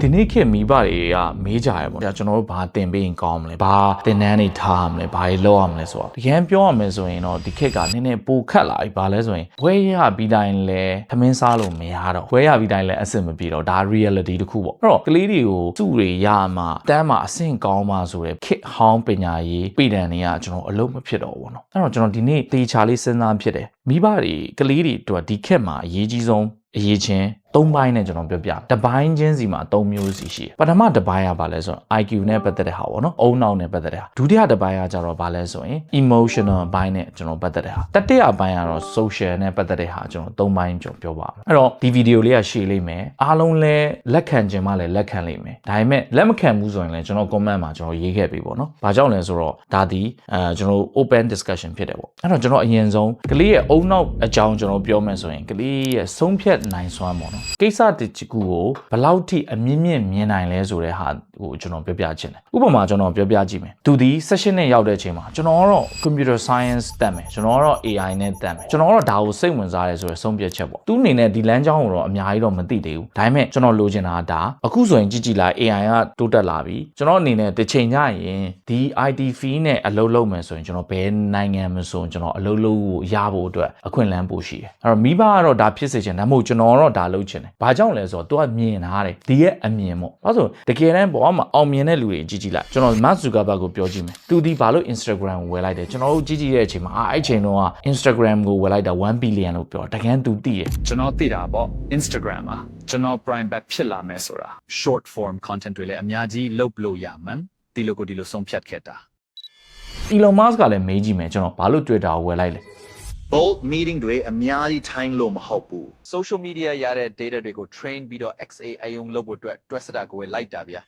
ဒီနေ့ခေတ်မိဘတွေကမေးကြရပေါ့။ဒါကျွန်တော်တို့ဘာတင်ပေးရင်ကောင်းမလဲ။ဘာတင်နန်းတွေထားရမလဲ။ဘာတွေလုပ်ရမလဲဆိုတော့တကယ်ပြောရမယ်ဆိုရင်တော့ဒီခေတ်ကနည်းနည်းပိုခက်လာပြီ။ဘာလဲဆိုရင်ဘွဲရပြီးတိုင်းလဲသမင်းစားလို့မရတော့ဘွဲရပြီးတိုင်းလဲအဆင်မပြေတော့ဒါ reality တစ်ခုပေါ့။အဲ့တော့ကလေးတွေကိုစုတွေရမှတန်းမှာအဆင့်ကောင်းမှဆိုရယ်ခေတ်ဟောင်းပညာရေးပြည်တန်တွေကကျွန်တော်အလုံးမဖြစ်တော့ဘူးပေါ့နော်။အဲ့တော့ကျွန်တော်ဒီနေ့တေချာလေးစဉ်းစားဖြစ်တယ်။မိဘတွေကလေးတွေအတွက်ဒီခေတ်မှာအရေးကြီးဆုံး အရေးချင်းသုံးပိုင်းနဲ့ကျွန်တော်ပြောပြတပိုင်းချင်းစီမှာသုံးမျိုးစီရှိတယ်ပထမတစ်ပိုင်းကဘာလဲဆိုတော့ IQ နဲ့ပတ်သက်တဲ့ဟာပေါ့နော်အုံနောက်နဲ့ပတ်သက်တဲ့ဟာဒုတိယတစ်ပိုင်းကကျတော့ဘာလဲဆိုရင် emotional ဘိုင်းနဲ့ကျွန်တော်ပတ်သက်တဲ့ဟာတတိယပိုင်းကတော့ social နဲ့ပတ်သက်တဲ့ဟာကျွန်တော်သုံးပိုင်းကျွန်တော်ပြောပါမယ်အဲ့တော့ဒီဗီဒီယိုလေးကရှေ့လိမ့်မယ်အားလုံးလဲလက်ခံခြင်းမှလည်းလက်ခံလိမ့်မယ်ဒါပေမဲ့လက်မခံဘူးဆိုရင်လည်းကျွန်တော် comment မှာကျွန်တော်ရေးခဲ့ပြီပေါ့နော်ဘာကြောင့်လဲဆိုတော့ဒါဒီအဲကျွန်တော် open discussion ဖြစ်တယ်ပေါ့အဲ့တော့ကျွန်တော်အရင်ဆုံးကလေးရဲ့အုံနောက်အကြောင်းကျွန်တော်ပြောမယ်ဆိုရင်ကလေးရဲ့ဆုံးဖြတ်နိုင်စွမ်းပေါ့နော်ကိစ္စတစ်ခုကိုဘယ်လောက်ထိအမြင့်မြင့်မြင်နိုင်လဲဆိုတဲ့ဟာဟိုကျွန်တော်ပြောပြချင်တယ်ဥပမာကျွန်တော်ပြောပြကြည့်မယ်သူဒီ session နဲ့ရောက်တဲ့အချိန်မှာကျွန်တော်ကတော့ computer science တက်မယ်ကျွန်တော်ကတော့ AI နဲ့တက်မယ်ကျွန်တော်ကတော့ဒါကိုစိတ်ဝင်စားတယ်ဆိုရယ်ဆုံးဖြတ်ချက်ပေါ့သူအနေနဲ့ဒီလမ်းကြောင်းကိုတော့အများကြီးတော့မသိသေးဘူးဒါပေမဲ့ကျွန်တော်လိုချင်တာကဒါအခုဆိုရင်ကြည့်ကြည့်လိုက် AI ကတိုးတက်လာပြီကျွန်တော်အနေနဲ့တစ်ချိန်ညရင်ဒီ IT field နဲ့အလုပ်လုပ်မယ်ဆိုရင်ကျွန်တော်ဘယ်နိုင်ငံမဆိုကျွန်တော်အလုပ်လုပ်ဖို့ရဖို့အတွက်အခွင့်အလမ်းပိုရှိတယ်အဲ့တော့မိဘကတော့ဒါဖြစ်စေချင်တယ်ဒါမှမဟုတ်ကျွန်တော်ကတော့ဒါလုပ်ချင်တယ်ဘာကြောင့်လဲဆိုတော့သူကမြင်ထားတယ်ဒီရဲ့အမြင်ပေါ့ဘာလို့ဆိုတကယ်တမ်းပေါ်မှာအောင်မြင်တဲ့လူတွေကြည့်ကြည့်လိုက်ကျွန်တော် Mark Zuckerberg ကိုပြောကြည့်မယ်သူဒီဘာလို့ Instagram ကိုဝယ်လိုက်တယ်ကျွန်တော်တို့ကြည့်ကြည့်တဲ့အချိန်မှာအဲ့အချိန်တုန်းက Instagram ကိုဝယ်လိုက်တာ1 billion လို့ပြောတကယ်သူသိတယ်ကျွန်တော်သိတာပေါ့ Instagram မှာကျွန်တော် prime back ဖြစ်လာမယ်ဆိုတာ short form content တွေလည်းအများကြီးလုပ်လို့ရမှန်ဒီလိုကိုဒီလိုဆုံးဖြတ်ခဲ့တာ Elon Musk ကလည်းမေးကြည့်မယ်ကျွန်တော်ဘာလို့ Twitter ကိုဝယ်လိုက်လဲ bold meeting တွေအများကြီးထိုင်းလို့မဟုတ်ဘူး social media ရတဲ့ data တွေကို train ပြီးတော့ XA အယုံလုပ်ဖို့အတွက် Twitter စတာကိုလိုက်တာဗျာ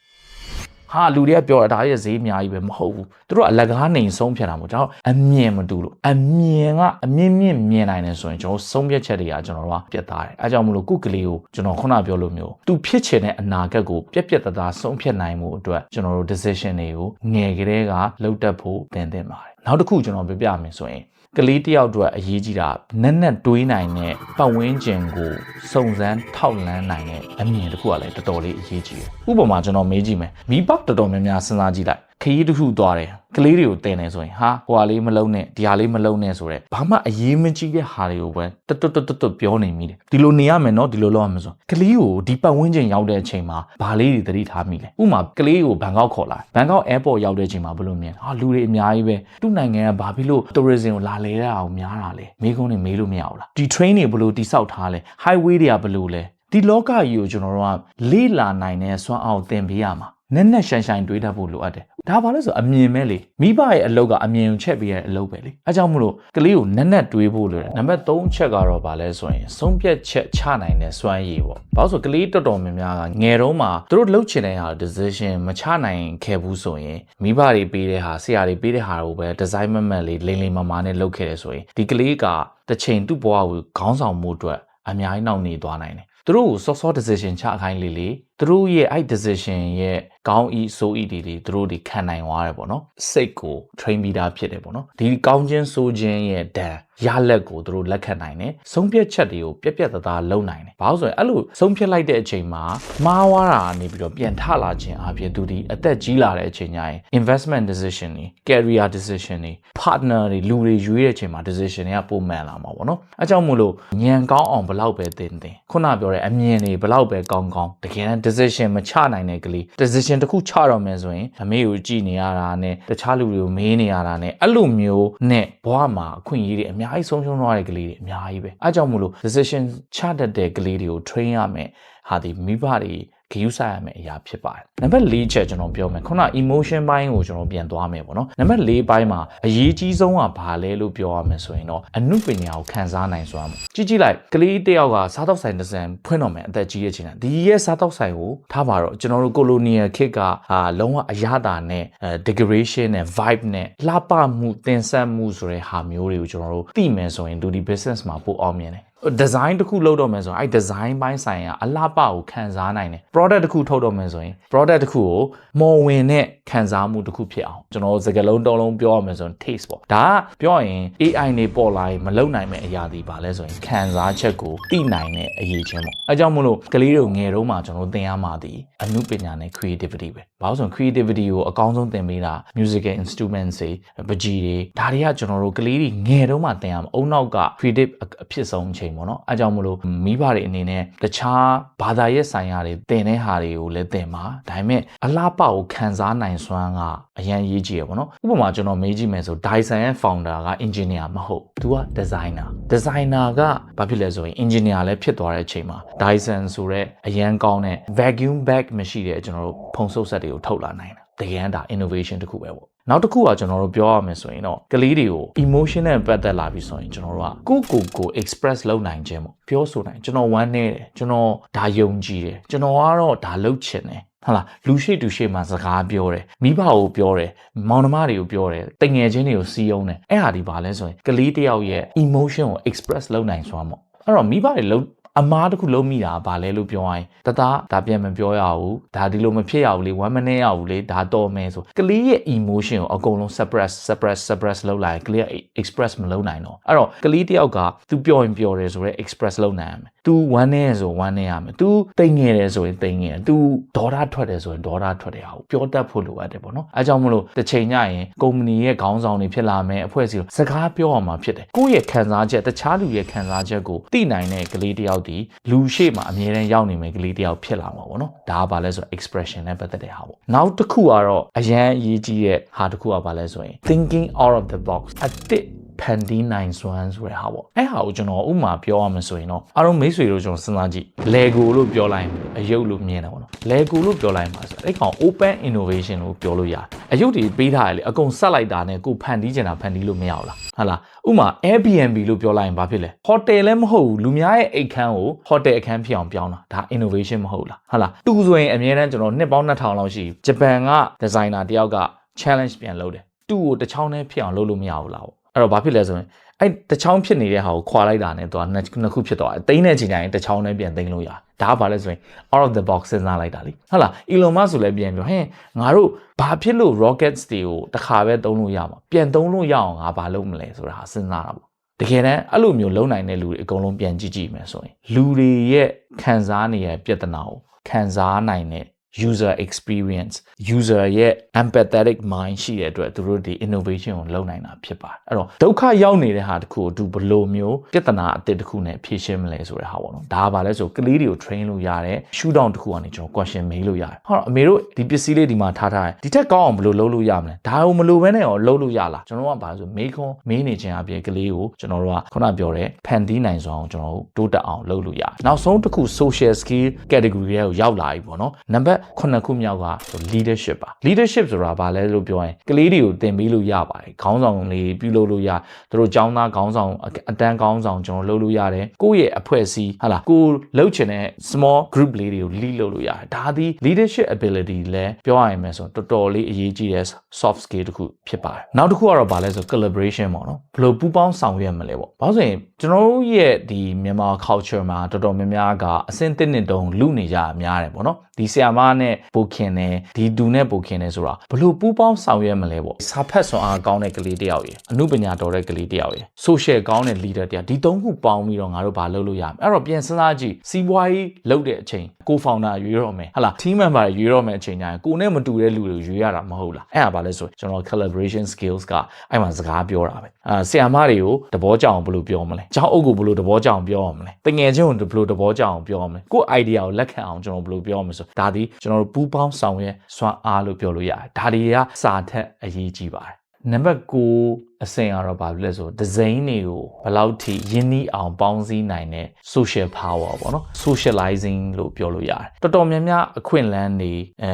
ဟာလူတွေကပြောတာဒါရဲ့ဈေးအများကြီးပဲမဟုတ်ဘူးသူတို့ကအလကားနေဆုံးဖြတ်တာမဟုတ်ကျွန်တော်အမြင်မတူလို့အမြင်ကအမြင့်မြင့်မြင်နိုင်တယ်ဆိုရင်ကျွန်တော်ဆုံးဖြတ်ချက်တွေကကျွန်တော်တို့ကပြတ်သားတယ်အဲကြောင့်မလို့ကုကလေးကိုကျွန်တော်ခုနပြောလို့မျိုးသူဖြစ်ချင်တဲ့အနာဂတ်ကိုပြက်ပြက်သားသားဆုံးဖြတ်နိုင်မှုအတွက်ကျွန်တော်တို့ decision တွေကိုငယ်ကလေးကလှုပ်တက်ဖို့သင်သင့်ပါတယ်နောက်တစ်ခုကျွန်တော်ပြပြမယ်ဆိုရင် ကလေးတယောက်အတွက်အရေးကြီးတာနက်နက်တွေးနိုင်တဲ့ပတ်ဝန်းကျင်ကိုစုံစမ်းထောက်လန်းနိုင်တဲ့အမြင်တစ်ခုကလည်းတော်တော်လေးအရေးကြီးတယ်။ဥပမာကျွန်တော်မေးကြည့်မယ်။မိဘတော်တော်များများစဉ်းစားကြည့်လိုက် ခရီးတစ်ခုသွားတယ်ကလေးတွေကိုတင်နေဆိုရင်ဟာဟိုဟာလေးမလုံးနဲ့ဒီဟာလေးမလုံးနဲ့ဆိုတော့ဘာမှအရေးမကြီးတဲ့ဟာတွေကိုပဲတွတ်တွတ်တွတ်တွတ်ပြောနေမိတယ်ဒီလိုနေရမယ်နော်ဒီလိုလုပ်ရမယ်ဆိုကလေးကိုဒီပတ်ဝန်းကျင်ရောက်တဲ့အချိန်မှာဘာလေးတွေသတိထားမိလဲဥမာကလေးကိုဘန်ကောက်ခေါ်လာဘန်ကောက် airport ရောက်တဲ့အချိန်မှာဘယ်လိုမြင်ဟာလူတွေအများကြီးပဲသူ့နိုင်ငံကဘာဖြစ်လို့ tourism ကိုလာလဲတဲ့အောင်များတာလဲမေးခွန်းတွေမေးလို့မရဘူးလားဒီ train တွေဘယ်လိုတိစောက်ထားလဲ highway တွေကဘယ်လိုလဲဒီလောကကြီးကိုကျွန်တော်တို့ကလေ့လာနိုင်တဲ့စွမ်းအောင်သင်ပေးရမှာနက်နက်ရှိုင်ရှိုင်တွေးတတ်ဖို့လိုအပ်တယ် ဒါဘာလဲဆိုအမြင်ပဲလေမိဘရဲ့အလုပ်ကအမြင်ကိုချက်ပေးရတဲ့အလုပ်ပဲလေအဲကြောင့်မလို့ကလေးကိုနက်နက်တွေးဖို့လိုတယ်နံပါတ်3ချက်ကတော့ဘာလဲဆိုရင်ဆုံးဖြတ်ချက်ချနိုင်တဲ့စွမ်းရည်ပေါ့ဘာလို့ဆိုကလေးတော်တော်များများကငယ်တုန်းမှာသူတို့လှုပ်ချင်တဲ့ဟာ decision မချနိုင်ခဲ့ဘူးဆိုရင်မိဘတွေပေးတဲ့ဟာဆရာတွေပေးတဲ့ဟာကိုပဲ design မမှန်လေးလိမ့်လိမ့်မာမာနဲ့လုပ်ခဲ့တယ်ဆိုရင်ဒီကလေးကတစ်ချိန်သူ့ဘဝကိုခေါင်းဆောင်မှုအတွက်အများကြီးနောက်နေသွားနိုင်တယ်သူတို့ကိုစောစော decision ချခိုင်းလေးလေး သူတို့ရဲ့အဲ့ decision ရဲ့ကောင်းဤဆိုဤတွေတွေသူတို့တွေခံနိုင်သွားတယ်ပေါ့နော်စိတ်ကို train ပြီးသားဖြစ်တယ်ပေါ့နော်ဒီကောင်းခြင်းဆိုခြင်းရဲ့ဒဏ်ရလက်ကိုသူတို့လက်ခံနိုင်တယ်ဆုံးဖြတ်ချက်တွေကိုပြက်ပြက်သားသားလုပ်နိုင်တယ်ဘာလို့ဆိုရင်အဲ့လိုဆုံးဖြတ်လိုက်တဲ့အချိန်မှာမှားွားတာကနေပြီးတော့ပြန်ထလာခြင်းအပြင်သူဒီအသက်ကြီးလာတဲ့အချိန်ကျရင် investment decision တွေ career decision တွေ partner တွေလူတွေရွေးတဲ့အချိန်မှာ decision တွေကပုံမှန်လာမှာပေါ့နော်အဲကြောင့်မို့လို့ညံကောင်းအောင်ဘလောက်ပဲသင်သင်ခုနပြောတဲ့အမြင်တွေဘလောက်ပဲကောင်းကောင်းတကယ်တမ်း decision မချနိုင်တဲ့ကလေး decision တစ်ခုချတော့မယ်ဆိုရင်အမေကိုကြည်နေရတာနဲ့တခြားလူတွေကိုမေးနေရတာနဲ့အဲ့လိုမျိုးနဲ့ဘဝမှာအခွင့်အရေးတွေအများကြီးဆုံးရှုံးသွားတဲ့ကလေးတွေအများကြီးပဲအဲကြောင့်မို့လို့ decision ချတတ်တဲ့ကလေးတွေကို train ရမယ်ဟာဒီမိဘတွေ ဂရုစိုက်ရမယ့်အရာဖြစ်ပါတယ်။နံပါတ်၄ချက်ကျွန်တော်ပြောမယ်ခုန emotion ဘိုင်းကိုကျွန်တော်ပြန်သွားမယ်ပေါ့နော်။နံပါတ်၄ဘိုင်းမှာအရေးကြီးဆုံးကဘာလဲလို့ပြောရမယ်ဆိုရင်တော့အနုပညာကိုခံစားနိုင်စွမ်းပေါ့။ကြည့်ကြည့်လိုက်ကလေးတစ်ယောက်ကစားတော့ဆိုင်တစ်စံဖွင့်တော့မယ်အသက်ကြီးရဲ့ချိန်ကဒီရဲ့စားတော့ဆိုင်ကိုထားပါတော့ကျွန်တော်တို့ colonial ခေတ်ကအာလုံးဝအရသာနဲ့အဲ decoration နဲ့ vibe နဲ့လှပမှုတင်ဆက်မှုဆိုတဲ့ဟာမျိုးတွေကိုကျွန်တော်တို့သိမယ်ဆိုရင်လူဒီ business မှာပိုအောင်မြင်တယ် design တစ်ခုလုပ်တော့မယ်ဆိုရင်အဲ့ design ပိုင်းဆိုင်ရာအလှပကိုခံစားနိုင်တယ် product တစ်ခုထုတ်တော့မယ်ဆိုရင် product တစ်ခုကိုမော်ဝင်တဲ့ခံစားမှုတစ်ခုဖြစ်အောင်ကျွန်တော်စကားလုံးတုံးလုံးပြောရမယ်ဆိုရင် taste ပေါ့ဒါကပြောရင် AI နေပေါ်လာရင်မလုံနိုင်မယ့်အရာတွေပါလဲဆိုရင်ခံစားချက်ကိုသိနိုင်တဲ့အရေးချင်းပေါ့အဲကြောင့်မို့လို့ကလေးတို့ငယ်တုန်းမှာကျွန်တော်သင်ရမှာဒီအမှုပညာနဲ့ creativity ပဲဘာလို့ဆိုရင် creativity ကိုအကောင်းဆုံးသင်ပေးတာ musical instruments တွေပကြီးတွေဒါတွေကကျွန်တော်တို့ကလေးတွေငယ်တုန်းမှာသင်ရမှာအုံနောက်က creative အဖြစ်ဆုံးအချိန်ပေါ့နော်အဲကြောင့်မို့လို့မိဘတွေအနေနဲ့တခြားဘာသာရေးဆိုင်ရာတွေသင်တဲ့ဟာတွေကိုလည်းသင်ပါဒါပေမဲ့အလားပကိုခံစားနိုင်စွမ်းကအရန်ရေးကြည့်ရပေါ့နော်ဥပမာကျွန်တော်မေးကြည့်မယ်ဆို Dyson ရဲ့ founder က engineer မဟုတ်သူက designer designer ကဘာဖြစ်လဲဆိုရင် engineer လည်းဖြစ်သွားတဲ့အချိန်မှာ Dyson ဆိုတဲ့အရန်ကောင်းတဲ့ vacuum bag မရှိတဲ့ကျွန်တော်တို့ဖုံဆုပ်ဆက်တွေကိုထုတ်လာနိုင်တာ တကယ်ဒါ innovation တစ်ခုပဲပေါ့နောက်တစ်ခုကကျွန်တော်တို့ပြောရမယ်ဆိုရင်တော့ကလေးတွေကို emotion နဲ့ပတ်သက်လာပြီဆိုရင်ကျွန်တော်တို့ကကိုယ့်ကိုယ်ကို express လုပ်နိုင်ခြင်းပေါ့ပြောဆိုနိုင်ကျွန်တော်ဝမ်းနေတယ်ကျွန်တော်ဒါယုံကြည်တယ်ကျွန်တော်ကတော့ဒါလုပ်ချင်တယ်ဟုတ်လားလူရှိတူရှိမှစကားပြောတယ်မိဘကိုပြောတယ်မောင်နှမတွေကိုပြောတယ်တငယ်ချင်းတွေကိုစီးအောင်တယ်အဲ့ဟာဒီပါလဲဆိုရင်ကလေးတစ်ယောက်ရဲ့ emotion ကို express လုပ်နိုင်စွမ်းပေါ့အဲ့တော့မိဘတွေလုံး အမားတစ်ခုလုံးမိတာဗာလဲလို့ပြောရင်တသားဒါပြန်မပြောရဘူးဒါဒီလိုမဖြစ်ရဘူးလေဝမ်းမနေရဘူးလေဒါတော်မယ်ဆိုကလေးရဲ့ emotion ကိုအကုန်လုံး suppress suppress suppress လုပ်လိုက်ကလေးက express မလုပ်နိုင်တော့အဲ့တော့ကလေးတယောက်က तू ပြောရင်ပြောတယ်ဆိုတော့ express လုပ်နိုင်ရမယ် तू ဝမ်းနေရဆိုဝမ်းနေရမယ် तू တိမ်ငယ်တယ်ဆိုရင်တိမ်ငယ် तू ဒေါသထွက်တယ်ဆိုရင်ဒေါသထွက်တယ်ဟာကိုပြောတတ်ဖို့လိုအပ်တယ်ပေါ့နော်အဲကြောင့်မလို့တစ်ချိန်ညရင်ကုမ္ပဏီရဲ့ခေါင်းဆောင်တွေဖြစ်လာမယ်အဖွဲ့အစည်းစကားပြောအောင်မှာဖြစ်တယ်ကိုယ့်ရဲ့ခံစားချက်တခြားလူရဲ့ခံစားချက်ကိုသိနိုင်တဲ့ကလေးတယောက် ဒီလူရှိမှအမြဲတမ်းရောက်နေမယ်ကလေးတယောက်ဖြစ်လာမှာပေါ့နော်ဒါကဘာလဲဆိုတော့ expression နဲ့ပတ်သက်တဲ့ဟာပေါ့နောက်တစ်ခုကတော့အရန်အရေးကြီးတဲ့ဟာတစ်ခုကဘာလဲဆိုရင် thinking out of the box အတစ် ဖန်တီးနိုင်စွမ်းဆိုတဲ့ဟာပေါ့အဲ့ဟာကိုကျွန်တော်ဥမာပြောရမယ်ဆိုရင်တော့အားလုံးမိတ်ဆွေတို့ကျွန်တော်စဉ်းစားကြည့် Lego လို့ပြောလိုက်ရင်အယုတ်လို့မြင်တယ်ပေါ့နော် Lego လို့ပြောလိုက်မှာဆိုအဲ့ကောင် open innovation လို့ပြောလို့ရတယ်အယုတ်တွေပေးထားရလေအကုန်ဆက်လိုက်တာနဲ့ကိုဖန်တီးချင်တာဖန်တီးလို့မရဘူးလားဟုတ်လားဥမာ Airbnb လို့ပြောလိုက်ရင်ဘာဖြစ်လဲ hotel လည်းမဟုတ်ဘူးလူများရဲ့အိတ်ခန်းကို hotel အခန်းဖြစ်အောင်ပြောင်းတာဒါ innovation မဟုတ်လားဟုတ်လားတူဆိုရင်အများတန်းကျွန်တော်နှစ်ပေါင်း2000လောက်ရှိဂျပန်က designer တယောက်က challenge ပြန်လုပ်တယ်တူကိုတစ်ချောင်းနဲ့ဖြစ်အောင်လုပ်လို့မရဘူးလားပေါ့ အဲ့တော့ဘာဖြစ်လဲဆိုရင်အဲ့တချောင်းဖြစ်နေတဲ့ဟာကိုခွာလိုက်တာနဲ့သူကနှစ်ခုဖြစ်သွားတယ်။တိမ့်တဲ့ချိန်တိုင်းတချောင်းနဲ့ပြန်သိမ်းလို့ရတယ်။ဒါကဘာလဲဆိုရင် out of the box စဉ်းစားလိုက်တာလေ။ဟုတ်လား Elon Musk ဆိုလည်းပြန်ပြောဟင်ငါတို့ဘာဖြစ်လို့ rockets တွေကိုတစ်ခါပဲသုံးလို့ရမှာပြန်သုံးလို့ရအောင်ငါဘာလုပ်မလဲဆိုတာဟာစဉ်းစားတာပေါ့။တကယ်တမ်းအဲ့လိုမျိုးလုံနိုင်တဲ့လူတွေအကုန်လုံးပြန်ကြည့်ကြည့်မယ်ဆိုရင်လူတွေရဲ့ခံစားနေရပြဿနာကိုခံစားနိုင်တဲ့ user experience user ရဲ့ empathetic mind ရှိတဲ့အတွက်သူတို့ဒီ innovation ကိုလုပ်နိုင်တာဖြစ်ပါတယ်အဲ့တော့ဒုက္ခရောက်နေတဲ့ဟာတခုကိုသူဘယ်လိုမျိုးပြဿနာအသစ်တစ်ခုနဲ့ဖြေရှင်းမလဲဆိုတဲ့ဟာပေါ့နော်ဒါကဘာလဲဆိုကလေးတွေကို train လို့ရတယ် shoot down တစ်ခုကနေကျွန်တော် question မေးလို့ရတယ်ဟောအမေတို့ဒီပစ္စည်းလေးဒီမှာထားထားတယ်ဒီထက်ကောင်းအောင်ဘယ်လိုလုပ်လို့ရမလဲဒါကိုမလိုဘဲနဲ့ရောလုပ်လို့ရလားကျွန်တော်ကဘာလဲဆိုမေးခွန်းမေးနေခြင်းအပြင်ကလေးကိုကျွန်တော်တို့ကခုနပြောတဲ့ဖန်တီးနိုင်စွမ်းအောင်ကျွန်တော်တို့တိုးတက်အောင်လုပ်လို့ရတယ်နောက်ဆုံးတစ်ခု social skill category ရဲ့ကိုရောက်လာပြီပေါ့နော်နံပါတ်9ခုမြောက်က leadership ပါ leadership ဆိုတာဘာလဲလို့ပြောရင်ကလေးတွေကိုသင်ပေးလို့ရပါတယ်ခေါင်းဆောင်လေးပြုလုပ်လို့ရသူတို့ចောင်းသားခေါင်းဆောင်အတန်းခေါင်းဆောင်ကျွန်တော်လုပ်လို့ရတယ်ကိုယ့်ရဲ့အဖွဲ့အစည်းဟာလားကိုလှုပ်ချင်တဲ့ small group လေးတွေကို lead လုပ်လို့ရတယ်ဒါသည် leadership ability လဲပြောရရင်မယ်ဆိုတော်တော်လေးအရေးကြီးတဲ့ soft skill တစ်ခုဖြစ်ပါတယ်နောက်တစ်ခုကတော့ဘာလဲဆို collaboration ပေါ့နော်ဘယ်လိုပူးပေါင်းဆောင်ရွက်မလဲပေါ့ဘာလို့ဆိုရင်ကျွန်တော်တို့ရဲ့ဒီမြန်မာ culture မှာတော်တော်များများကအဆင့်တစ်နှစ်တုံးလူနေကြတာများတယ်ပေါ့နော်ဒီဆီယာမနဲ့ပိုခင်တယ်ဒီဒူနဲ့ပိုခင်တယ်ဆိုတာဘလို့ပူးပေါင်းဆောင်ရွက်မလဲပေါ့စာဖတ်စွမ်းအားကောင်းတဲ့ကလေးတယောက်ရယ်အမှုပညာတော်တဲ့ကလေးတယောက်ရယ် social ကောင်းတဲ့ leader တယောက်ဒီသုံးခုပေါင်းပြီးတော့ငါတို့ဘာလုပ်လို့ရမလဲအဲ့တော့ပြန်စဉ်းစားကြည့်စီးပွားရေးလုပ်တဲ့အချိန်ကို founder ရွေးတော့မယ်ဟာလား team member ရွေးတော့မယ်အချိန်ကျရင်ကိုနဲ့မတူတဲ့လူတွေရွေးရတာမဟုတ်လားအဲ့ဒါဘာလဲဆိုကျွန်တော် collaboration skills ကအဲ့မှာစကားပြောတာပဲအာဆီယာမတွေကိုသဘောကျအောင်ဘယ်လိုပြောမလဲကျောင်းအုပ်ကိုဘယ်လိုသဘောကျအောင်ပြောရမလဲတငယ်ချင်းကိုဘယ်လိုသဘောကျအောင်ပြောရမလဲကို့ idea ကိုလက်ခံအောင်ကျွန်တော်ဘယ်လိုပြောရမလဲဆိုဒါဒီကျွန်တော်တို့ပူးပေါင်းဆောင်ရွက်စွမ်းအားလို့ပြောလို့ရတယ်ဒါတွေကစာထက်အရေးကြီးပါတယ်နံပါတ်9 အဆင့်ကတော့ဘာလို့လဲဆိုဒီဇိုင်းတွေကိုဘယ်လောက်ထိရင်းနှီးအောင်ပေါင်းစည်းနိုင်တဲ့ social power ပေါ့နော် socializing လို့ပြောလို့ရတယ်တော်တော်များများအခွင့်အလမ်းတွေအဲ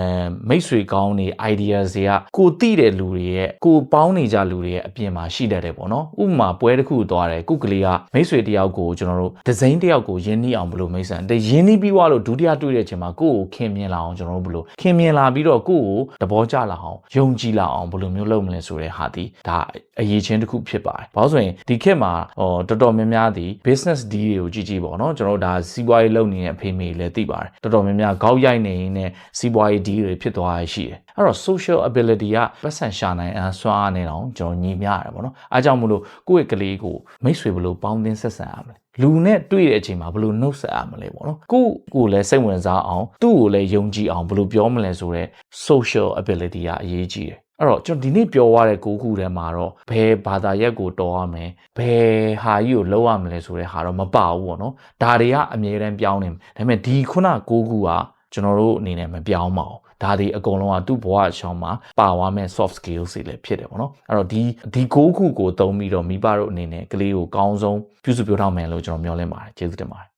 မိတ်ဆွေကောင်းတွေ ideas တွေကကိုတိတဲ့လူတွေရဲ့ကိုပေါင်းနေကြလူတွေရဲ့အပြင်မှာရှိတတ်တယ်ပေါ့နော်ဥပမာပွဲတစ်ခုသွားတယ်ကုကလေးကမိတ်ဆွေတယောက်ကိုကျွန်တော်တို့ဒီဇိုင်းတယောက်ကိုရင်းနှီးအောင်ဘယ်လိုမိတ်ဆန်တရင်းနှီးပြီးွားလို့ဒုတိယတွေ့တဲ့အချိန်မှာကိုယ့်ကိုခင်မြင်လာအောင်ကျွန်တော်တို့ဘယ်လိုခင်မြင်လာပြီးတော့ကိုယ့်ကိုသဘောကျလာအောင်ယုံကြည်လာအောင်ဘယ်လိုမျိုးလုပ်မလဲဆိုတဲ့ဟာဒီဒါ အရေးည်ချင်းတစ်ခုဖြစ်ပါတယ်ဘာလို့ဆိုရင်ဒီခေတ်မှာဟောတော်တော်များများဒီ business deal တွေကိုကြည့်ကြည့်ပေါ့နော်ကျွန်တော်တို့ဒါစီးပွားရေးလုပ်နေတဲ့အဖေမေလည်းသိပါတယ်တော်တော်များများခေါက်ရိုက်နေရင်းနဲ့စီးပွားရေး deal တွေဖြစ်သွားရရှိတယ်အဲ့တော့ social ability ကပတ်စံရှာနိုင်အစွမ်းအားနေတော့ကျွန်တော်ညီမျှရတယ်ပေါ့နော်အားကြောင့်မလို့ကိုယ့်ရဲ့ကလေးကိုမိတ်ဆွေဘယ်လိုပေါင်းသင်းဆက်ဆံရမလဲလူနဲ့တွေ့တဲ့အချိန်မှာဘယ်လိုနှုတ်ဆက်ရမလဲပေါ့နော်ကိုယ့်ကိုယ်လည်းစိတ်ဝင်စားအောင်သူ့ကိုလည်းယုံကြည်အောင်ဘယ်လိုပြောမလဲဆိုတော့ social ability ကအရေးကြီးတယ် အဲ့တော့ကျွန်တော်ဒီနေ့ပြောရတဲ့ကိုခုထဲမှာတော့ဘယ်ဘာသာရက်ကိုတော်ရမယ်ဘယ်ဟာကြီးကိုလောက်ရမလဲဆိုတဲ့ဟာတော့မပါဘူးပေါ့နော်ဒါတွေကအမြဲတမ်းပြောင်းနေတယ်ဒါပေမဲ့ဒီခုနကိုခုကကျွန်တော်တို့အနေနဲ့မပြောင်းပါဘူးဒါဒီအကုန်လုံးကသူ့ဘဝအချောင်းမှာပါသွားမဲ့ soft skills တွေလည်းဖြစ်တယ်ပေါ့နော်အဲ့တော့ဒီဒီကိုခုကိုသုံးပြီးတော့မိဘတို့အနေနဲ့ကလေးကိုကောင်းဆုံးပြုစုပြောထောင်မယ်လို့ကျွန်တော်မျှော်လင့်ပါတယ်ကျေးဇူးတင်ပါတယ်